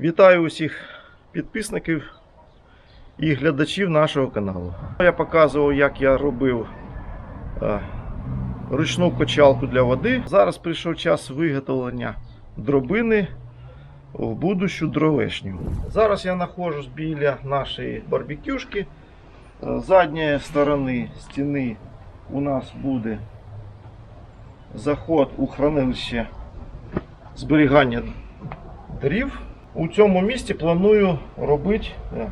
Вітаю усіх підписників і глядачів нашого каналу. Я показував, як я робив е, ручну качалку для води. Зараз прийшов час виготовлення дробини в будущу дровешню. Зараз я знаходжусь біля нашої барбекюшки. Е, З задньої сторони стіни у нас буде заход у хранилище зберігання дрів. У цьому місці планую робити е,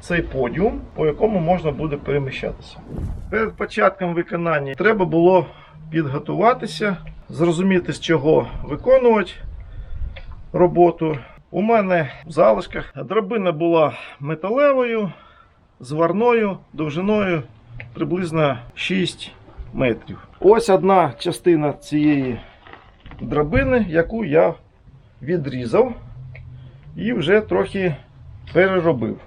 цей подіум, по якому можна буде переміщатися. Перед початком виконання треба було підготуватися, зрозуміти, з чого виконувати роботу. У мене в залишках драбина була металевою, зварною, довжиною приблизно 6 метрів. Ось одна частина цієї драбини, яку я відрізав і вже трохи переробив.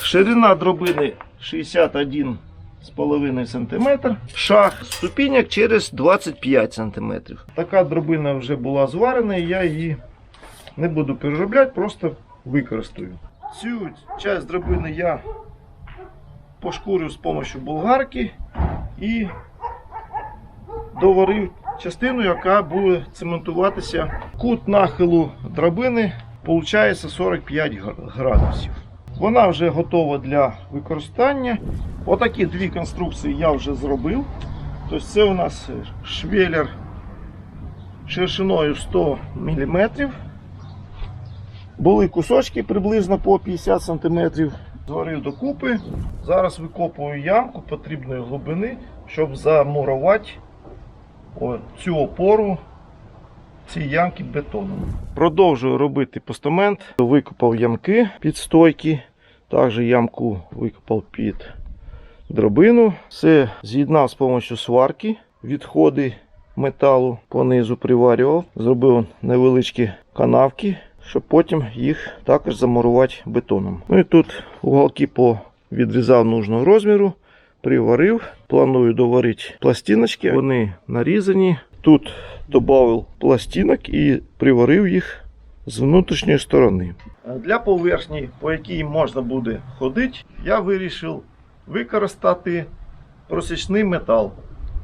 Ширина дробини 61,5 см, шаг ступіньок через 25 см. Така дробина вже була зварена, я її не буду переробляти, просто використаю. Цю часть дробини я пошкурив з допомогою болгарки і доварив частину, яка буде цементуватися. Кут нахилу драбини виходить 45 градусів. Вона вже готова для використання. Отакі дві конструкції я вже зробив. Тобто це у нас швеллер ширшиною 100 мм. Були кусочки приблизно по 50 см. Зварив докупи. Зараз викопую ямку потрібної глибини, щоб замурувати цю опору цієї ямки бетоном. Продовжую робити постамент. Викопав ямки під стойки. Також ямку викопав під дробину. Все з'єднав з допомогою сварки. Відходи металу понизу приварював. Зробив невеличкі канавки, щоб потім їх також замурувати бетоном. Ну і тут уголки по відрізав нужного розміру приварив. Планую доварити пластиночки. Вони нарізані. Тут додав пластинок і приварив їх з внутрішньої сторони. Для поверхні, по якій можна буде ходити, я вирішив використати просічний метал,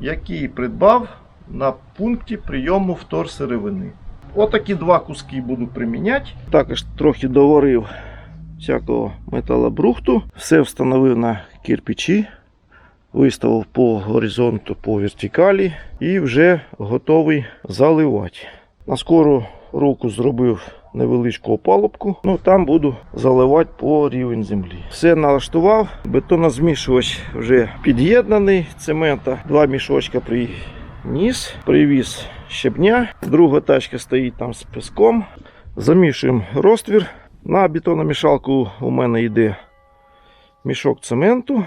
який придбав на пункті прийому вторсировини. Отакі два куски буду приміняти. Також трохи доварив всякого металобрухту. Все встановив на кирпичі виставив по горизонту, по вертикалі і вже готовий заливати. На скору руку зробив невеличку опалубку. Ну там буду заливати по рівень землі. Все налаштував. Бетонозмішувач вже під'єднаний. Цемента два мішочка приніс, привіз щебня. Друга тачка стоїть там з піском. Замішуємо розтвір. На бетономішалку у мене йде мішок цементу.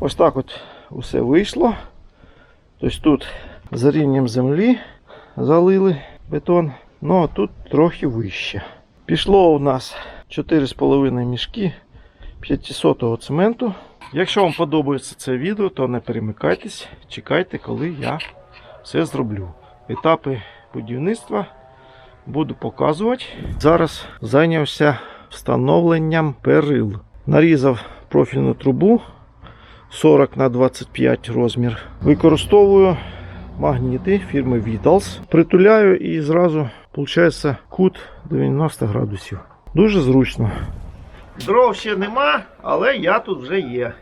Ось так от усе вийшло. Тобто тут за рівнем землі залили бетон, ну а тут трохи вище. Пішло у нас 4,5 мішки 500-го цементу. Якщо вам подобається це відео, то не перемикайтесь, чекайте, коли я все зроблю. Етапи будівництва буду показувати. Зараз зайнявся встановленням перил. Нарізав профільну трубу 40 на 25 розмір. Використовую магніти фірми Vitals. Притуляю і зразу виходить кут 90 градусів. Дуже зручно. Дров ще нема, але я тут вже є.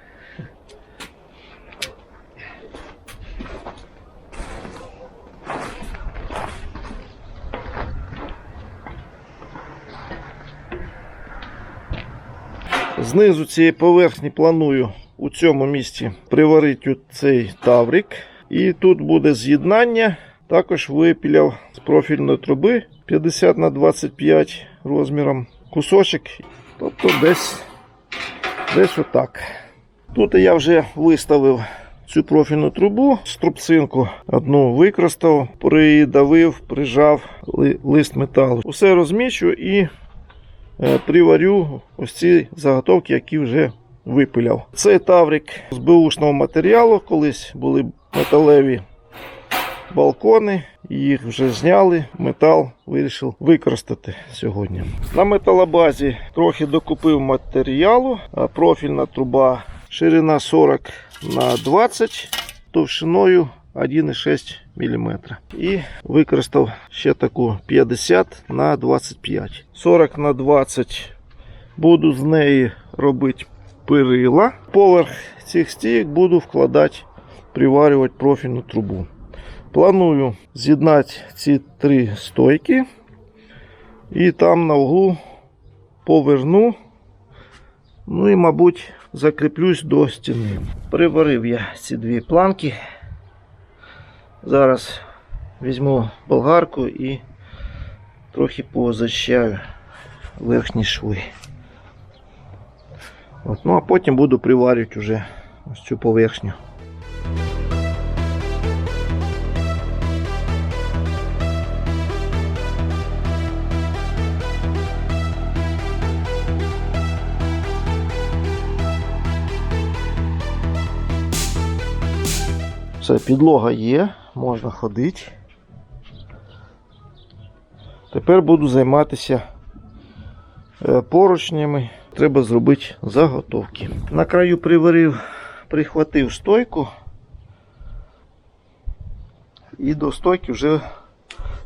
Знизу цієї поверхні планую у цьому місці приварити цей таврик. І тут буде з'єднання. Також випіляв з профільної труби 50 на 25 розміром кусочок. Тобто десь, десь отак. Тут я вже виставив цю профільну трубу, струбцинку одну використав, придавив, прижав лист металу. Усе розмічу і приварю ось ці заготовки, які вже випиляв. Цей таврик з беушного матеріалу, колись були металеві балкони, їх вже зняли. Метал вирішив використати сьогодні. На металобазі трохи докупив матеріалу. Профільна труба ширина 40 на 20 товщиною 1,6 мм. І використав ще таку 50 на 25. 40 на 20 буду з неї робити перила. Поверх цих стійок буду вкладати, приварювати профільну трубу. Планую з'єднати ці три стойки і там на углу поверну. Ну і, мабуть, закріплюсь до стіни. Приварив я ці дві планки. Зараз візьму болгарку і трохи позачищаю верхні шви. От, ну а потім буду приварювати вже ось цю поверхню. Все, підлога є, можна ходити. Тепер буду займатися е, поручнями. Треба зробити заготовки. На краю приварив, прихватив стойку. І до стойки вже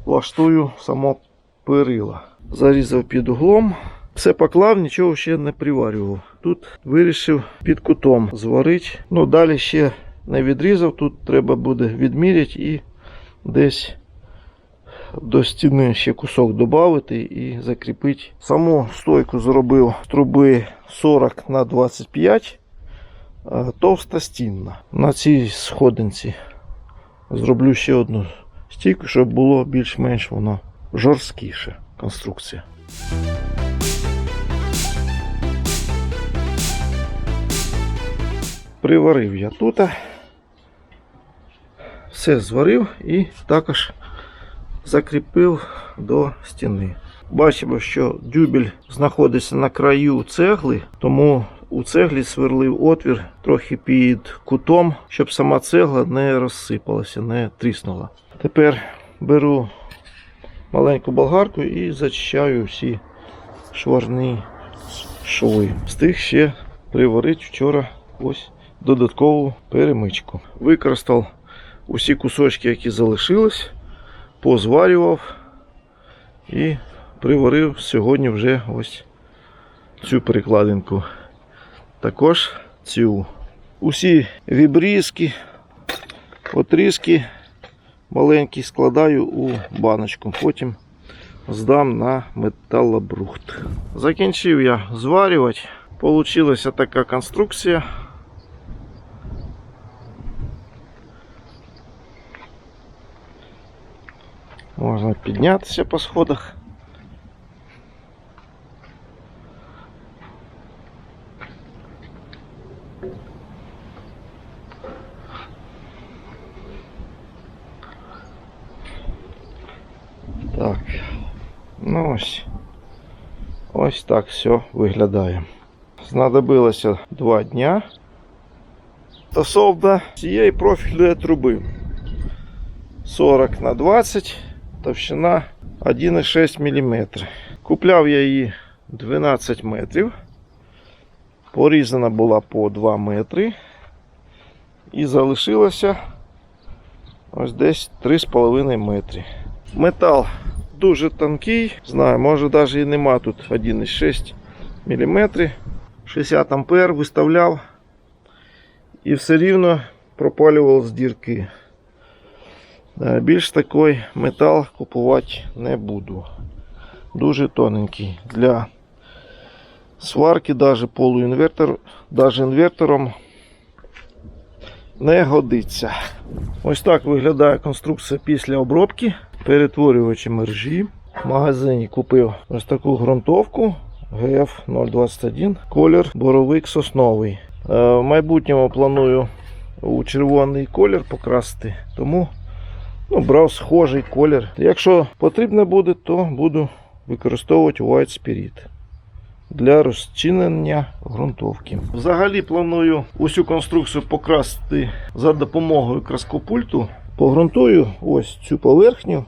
влаштую само перила. Зарізав під углом. Все поклав, нічого ще не приварював. Тут вирішив під кутом зварити. Ну, далі ще не відрізав, тут треба буде відміряти і десь до стіни ще кусок додати і закріпити. Саму стойку зробив труби 40 на 25 товста стінна. На цій сходинці зроблю ще одну стійку, щоб було більш-менш воно жорсткіше конструкція. Приварив я тут. Все зварив і також закріпив до стіни. Бачимо, що дюбель знаходиться на краю цегли, тому у цеглі сверлив отвір трохи під кутом, щоб сама цегла не розсипалася, не тріснула. Тепер беру маленьку болгарку і зачищаю всі шварні шви. Встиг ще приварити вчора ось додаткову перемичку. Використав усі кусочки, які залишились, позварював і приварив сьогодні вже ось цю перекладинку. Також цю. Усі вібрізки, отрізки маленькі складаю у баночку, потім здам на металобрухт. Закінчив я зварювати. Получилася така конструкція. Можна піднятися по сходах. Так, ну ось. Ось так все виглядає. Знадобилося два дня. Стосовно цієї профільної труби 40 на 20 товщина 1,6 мм. Купляв я її 12 метрів. Порізана була по 2 метри. І залишилося ось десь 3,5 метри. Метал дуже тонкий, знаю, може навіть і нема тут 1,6 мм. 60 ампер виставляв і все рівно пропалював з дірки. Е, Більш такий метал купувати не буду. Дуже тоненький. Для сварки, навіть полуінвертор, навіть інвертором не годиться. Ось так виглядає конструкція після обробки. Перетворювачі мережі. В магазині купив ось таку ґрунтовку GF021, колір боровик сосновий. Е, В майбутньому планую у червоний колір покрасити, тому ну, брав схожий колір. Якщо потрібно буде, то буду використовувати White Spirit. для розчинення ґрунтовки. Взагалі планую усю конструкцію покрасити за допомогою краскопульту. Погрунтую ось цю поверхню,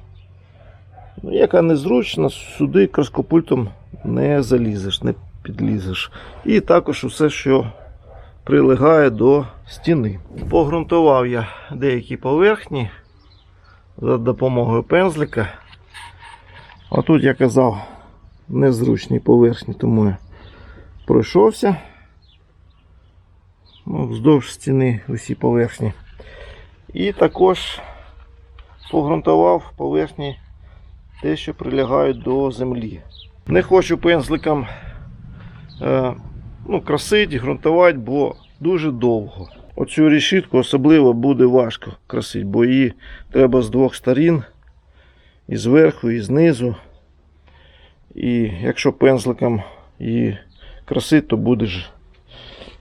ну, яка незручна, сюди краскопультом не залізеш, не підлізеш. І також усе, що прилягає до стіни. Погрунтував я деякі поверхні за допомогою пензлика. А тут я казав незручні поверхні, тому я пройшовся ну, вздовж стіни усі поверхні. І також погрунтував поверхні те, що прилягають до землі. Не хочу пензликом е, ну, красити, ґрунтувати, бо дуже довго. Оцю решітку особливо буде важко красити, бо її треба з двох сторін, і зверху, і знизу. І якщо пензликом її красити, то будеш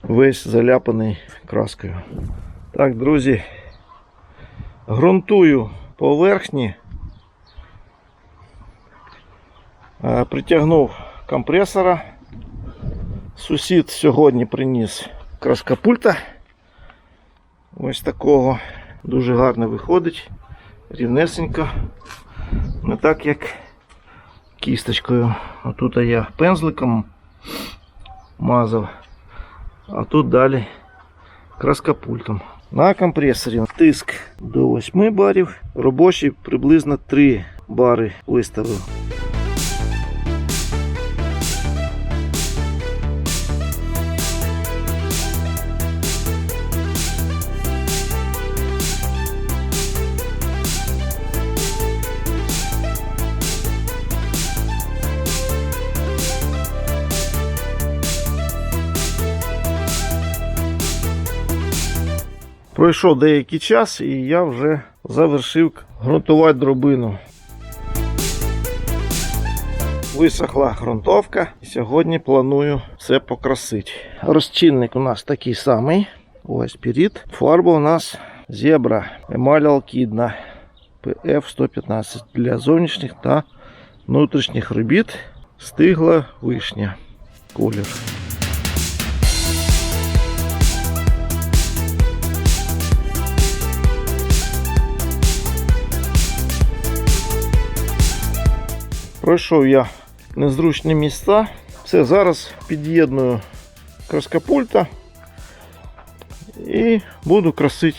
весь заляпаний краскою. Так, друзі, ґрунтую поверхні. Е, Притягнув компресора. Сусід сьогодні приніс краскопульта. Ось такого. Дуже гарно виходить. Рівнесенько. Не так як кісточкою. А тут я пензликом мазав. А тут далі краскопультом. На компресорі тиск до 8 барів. Робочий приблизно 3 бари виставив. Пройшов деякий час і я вже завершив ґрунтувати дробину. Висохла ґрунтовка. Сьогодні планую все покрасити. Розчинник у нас такий самий. Ось спіріт. Фарба у нас зебра. Емаль алкідна PF115 для зовнішніх та внутрішніх робіт. Стигла вишня. Колір. Пройшов я незручні місця. Все, зараз під'єдную краскопульта і буду красити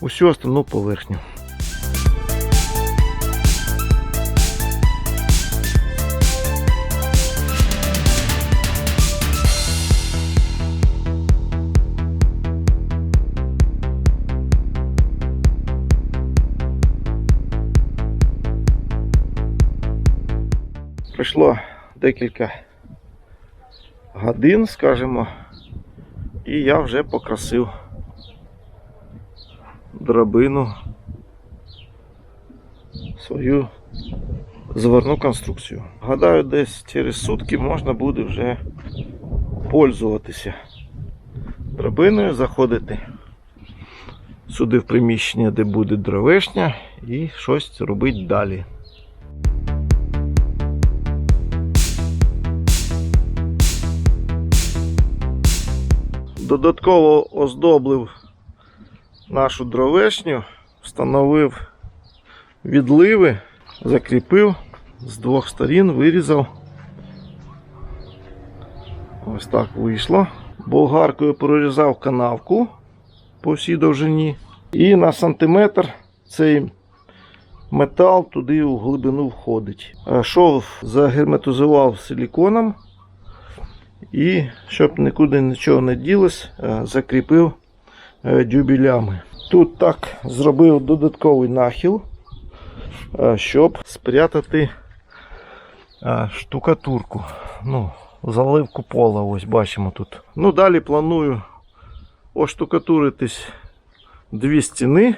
усю основну поверхню. Пройшло декілька годин, скажімо, і я вже покрасив драбину свою заварну конструкцію. Гадаю, десь через сутки можна буде вже пользуватися драбиною, заходити сюди в приміщення, де буде дровешня, і щось робити далі. Додатково оздоблив нашу дровешню, встановив відливи, закріпив з двох сторін, вирізав. Ось так вийшло. Болгаркою прорізав канавку по всій довжині. І на сантиметр цей метал туди у глибину входить. Е, Шов загерметизував силіконом. І щоб нікуди нічого не ділось, е, закріпив е, дюбелями. Тут так зробив додатковий нахил, е, щоб спрятати штукатурку. Ну, заливку пола, ось бачимо тут. Ну, далі планую оштукатуритись дві стіни.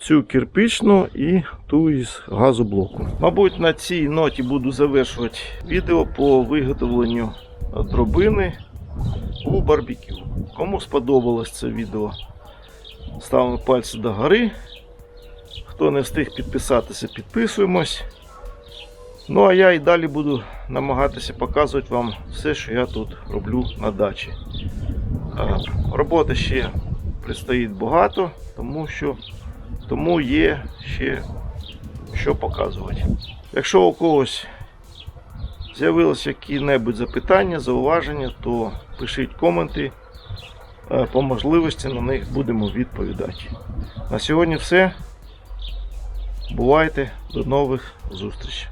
Цю кирпичну і ту із газоблоку. Мабуть, на цій ноті буду завершувати відео по виготовленню дробини у барбекю. Кому сподобалось це відео, ставимо пальці догори. Хто не встиг підписатися, підписуємось. Ну а я і далі буду намагатися показувати вам все, що я тут роблю на дачі. Роботи ще предстоїть багато, тому що тому є ще що показувати. Якщо у когось з'явилися які-небудь запитання, зауваження, то пишіть коменти. Е, По можливості на них будемо відповідати. На сьогодні все. Бувайте, до нових зустрічей.